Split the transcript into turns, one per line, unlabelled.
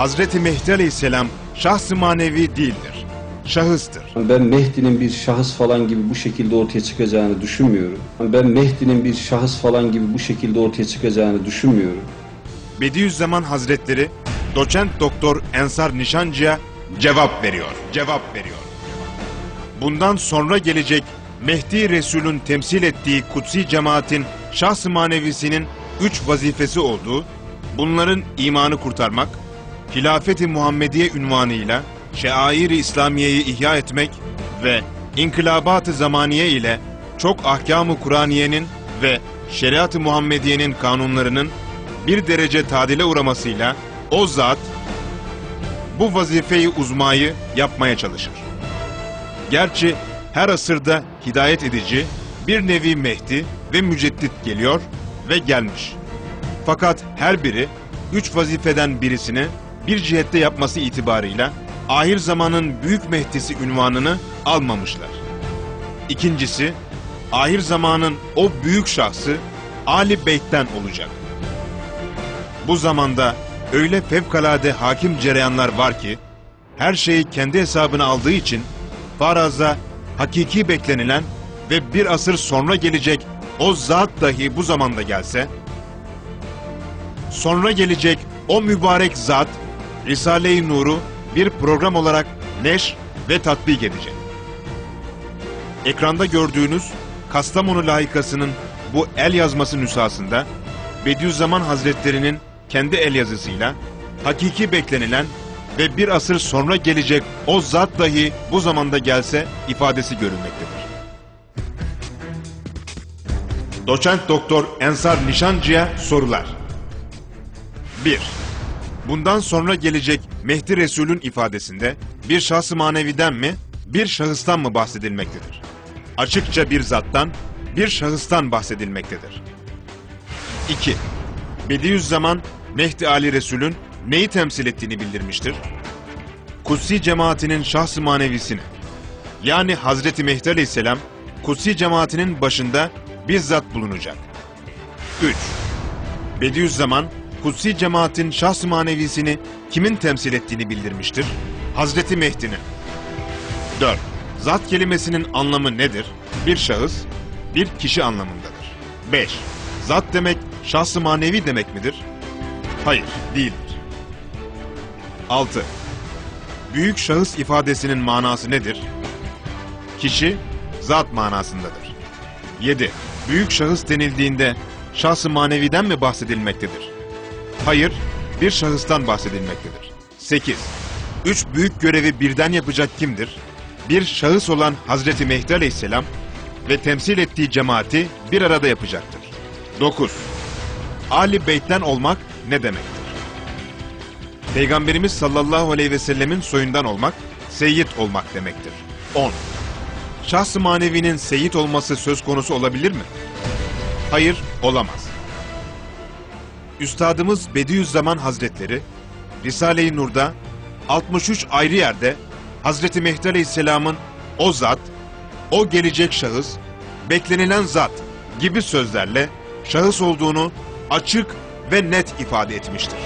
Hazreti Mehdi Aleyhisselam şahs-ı manevi değildir. Şahıstır.
Ben Mehdi'nin bir şahıs falan gibi bu şekilde ortaya çıkacağını düşünmüyorum. Ben Mehdi'nin bir şahıs falan gibi bu şekilde ortaya çıkacağını düşünmüyorum.
Bediüzzaman Hazretleri doçent doktor Ensar Nişancı'ya cevap veriyor. Cevap veriyor. Bundan sonra gelecek Mehdi Resul'ün temsil ettiği kutsi cemaatin şahs-ı manevisinin üç vazifesi olduğu, bunların imanı kurtarmak, hilafeti Muhammediye ünvanıyla şair-i İslamiye'yi ihya etmek ve inkılabat-ı zamaniye ile çok ahkam-ı Kur'aniyenin ve şeriat-ı Muhammediye'nin kanunlarının bir derece tadile uğramasıyla o zat bu vazifeyi uzmayı yapmaya çalışır. Gerçi her asırda hidayet edici bir nevi Mehdi ve müceddit geliyor ve gelmiş. Fakat her biri üç vazifeden birisini bir cihette yapması itibarıyla ahir zamanın büyük Mehdisi ünvanını almamışlar. İkincisi, ahir zamanın o büyük şahsı Ali Beyt'ten olacak. Bu zamanda öyle fevkalade hakim cereyanlar var ki, her şeyi kendi hesabına aldığı için faraza hakiki beklenilen ve bir asır sonra gelecek o zat dahi bu zamanda gelse, sonra gelecek o mübarek zat, Risale-i Nur'u bir program olarak neşr ve tatbik edecek. Ekranda gördüğünüz Kastamonu layıkasının bu el yazması nüshasında Bediüzzaman Hazretleri'nin kendi el yazısıyla hakiki beklenilen ve bir asır sonra gelecek o zat dahi bu zamanda gelse ifadesi görülmektedir. Doçent Doktor Ensar Nişancı'ya sorular. 1. Bundan sonra gelecek Mehdi Resul'ün ifadesinde bir şahs-ı maneviden mi, bir şahıstan mı bahsedilmektedir? Açıkça bir zattan, bir şahıstan bahsedilmektedir. 2. Bediüzzaman Mehdi Ali Resul'ün neyi temsil ettiğini bildirmiştir? Kutsi cemaatinin şahs-ı manevisini. Yani Hazreti Mehdi Aleyhisselam Kutsi cemaatinin başında bizzat bulunacak. 3. Bediüzzaman Kutsi cemaatin şahs-ı manevisini kimin temsil ettiğini bildirmiştir? Hazreti Mehdi'nin. 4. Zat kelimesinin anlamı nedir? Bir şahıs, bir kişi anlamındadır. 5. Zat demek şahs-ı manevi demek midir? Hayır, değildir. 6. Büyük şahıs ifadesinin manası nedir? Kişi, zat manasındadır. 7. Büyük şahıs denildiğinde şahs-ı maneviden mi bahsedilmektedir? Hayır, bir şahıstan bahsedilmektedir. 8. Üç büyük görevi birden yapacak kimdir? Bir şahıs olan Hazreti Mehdi Aleyhisselam ve temsil ettiği cemaati bir arada yapacaktır. 9. Ali Beyt'ten olmak ne demektir? Peygamberimiz sallallahu aleyhi ve sellemin soyundan olmak, seyyid olmak demektir. 10. Şahs-ı manevinin seyyid olması söz konusu olabilir mi? Hayır, olamaz. Üstadımız Bediüzzaman Hazretleri, Risale-i Nur'da 63 ayrı yerde Hazreti Mehdi Aleyhisselam'ın o zat, o gelecek şahıs, beklenilen zat gibi sözlerle şahıs olduğunu açık ve net ifade etmiştir.